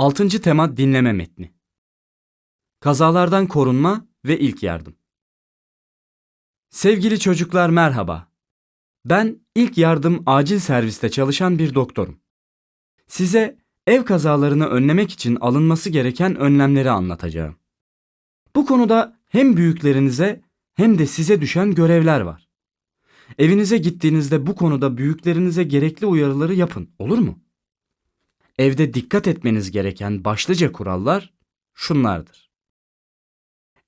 6. tema dinleme metni. Kazalardan korunma ve ilk yardım. Sevgili çocuklar merhaba. Ben ilk yardım acil serviste çalışan bir doktorum. Size ev kazalarını önlemek için alınması gereken önlemleri anlatacağım. Bu konuda hem büyüklerinize hem de size düşen görevler var. Evinize gittiğinizde bu konuda büyüklerinize gerekli uyarıları yapın, olur mu? Evde dikkat etmeniz gereken başlıca kurallar şunlardır.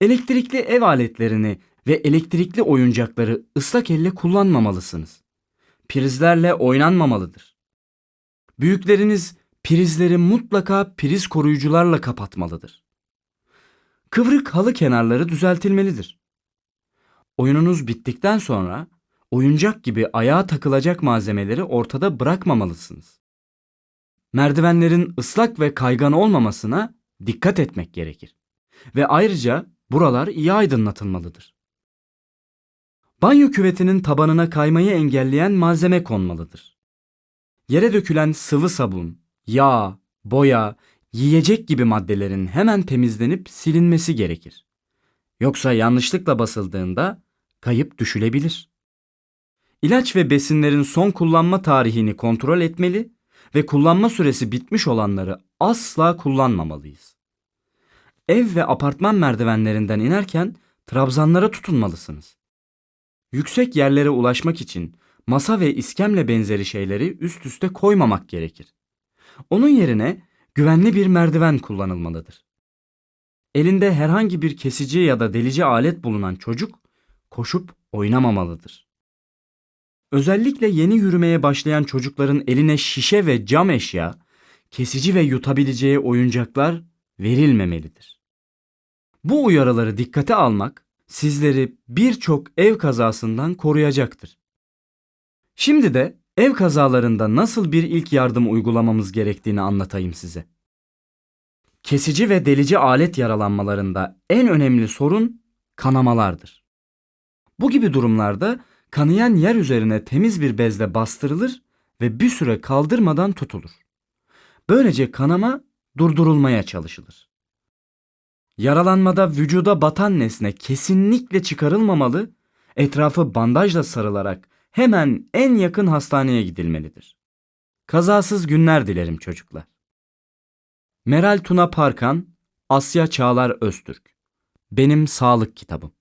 Elektrikli ev aletlerini ve elektrikli oyuncakları ıslak elle kullanmamalısınız. Prizlerle oynanmamalıdır. Büyükleriniz prizleri mutlaka priz koruyucularla kapatmalıdır. Kıvrık halı kenarları düzeltilmelidir. Oyununuz bittikten sonra oyuncak gibi ayağa takılacak malzemeleri ortada bırakmamalısınız. Merdivenlerin ıslak ve kaygan olmamasına dikkat etmek gerekir. Ve ayrıca buralar iyi aydınlatılmalıdır. Banyo küvetinin tabanına kaymayı engelleyen malzeme konmalıdır. Yere dökülen sıvı sabun, yağ, boya, yiyecek gibi maddelerin hemen temizlenip silinmesi gerekir. Yoksa yanlışlıkla basıldığında kayıp düşülebilir. İlaç ve besinlerin son kullanma tarihini kontrol etmeli ve kullanma süresi bitmiş olanları asla kullanmamalıyız. Ev ve apartman merdivenlerinden inerken trabzanlara tutunmalısınız. Yüksek yerlere ulaşmak için masa ve iskemle benzeri şeyleri üst üste koymamak gerekir. Onun yerine güvenli bir merdiven kullanılmalıdır. Elinde herhangi bir kesici ya da delici alet bulunan çocuk koşup oynamamalıdır. Özellikle yeni yürümeye başlayan çocukların eline şişe ve cam eşya, kesici ve yutabileceği oyuncaklar verilmemelidir. Bu uyarıları dikkate almak sizleri birçok ev kazasından koruyacaktır. Şimdi de ev kazalarında nasıl bir ilk yardım uygulamamız gerektiğini anlatayım size. Kesici ve delici alet yaralanmalarında en önemli sorun kanamalardır. Bu gibi durumlarda kanayan yer üzerine temiz bir bezle bastırılır ve bir süre kaldırmadan tutulur. Böylece kanama durdurulmaya çalışılır. Yaralanmada vücuda batan nesne kesinlikle çıkarılmamalı, etrafı bandajla sarılarak hemen en yakın hastaneye gidilmelidir. Kazasız günler dilerim çocuklar. Meral Tuna Parkan, Asya Çağlar Öztürk. Benim Sağlık Kitabım.